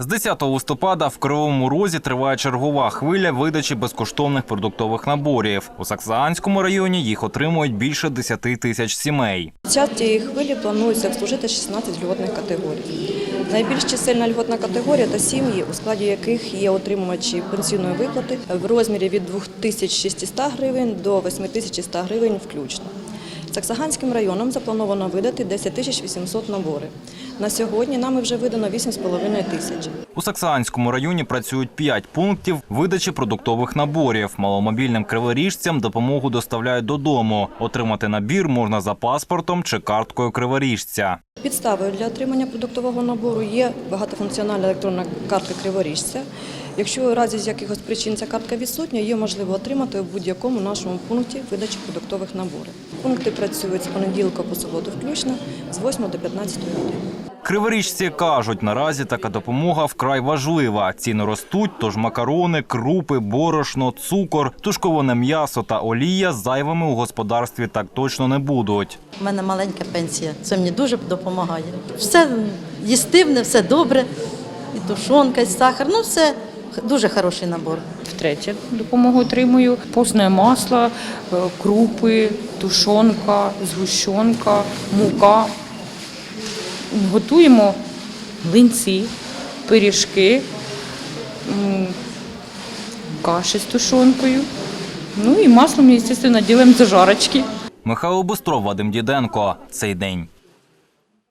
З 10 листопада в Кривому Розі триває чергова хвиля видачі безкоштовних продуктових наборів. У Саксаганському районі їх отримують більше 10 тисяч сімей. Час цієї хвилі планується обслужити 16 льготних категорій. Найбільш чисельна льготна категорія та сім'ї, у складі яких є отримувачі пенсійної виплати в розмірі від 2600 гривень до 8100 гривень включно. Саксаганським районом заплановано видати 10 800 наборів. На сьогодні нами вже видано 8,5 тисяч. У Саксаганському районі працюють 5 пунктів видачі продуктових наборів. Маломобільним криворіжцям допомогу доставляють додому. Отримати набір можна за паспортом чи карткою криворіжця. Підставою для отримання продуктового набору є багатофункціональна електронна картка криворіжця. Якщо у разі з якихось причин ця картка відсутня, її можливо отримати у будь-якому нашому пункті видачі продуктових наборів. Пункти працюють з понеділка по суботу включно з 8 до 15 години. Криворіжці кажуть, наразі така допомога вкрай важлива. Ціни ростуть, тож макарони, крупи, борошно, цукор, тушковане м'ясо та олія зайвими у господарстві так точно не будуть. У мене маленька пенсія, це мені дуже допомагає. Все їстивне, все добре, і тушонка, і сахар, ну все дуже хороший набор. Втретє допомогу отримую. Постне масло, е, крупи, тушонка, згущенка, мука. Готуємо млинці, пиріжки, каші з тушонкою. Ну і маслом, звісно, ділимо зажарочки. Михайло Бустров, Вадим Діденко. Цей день.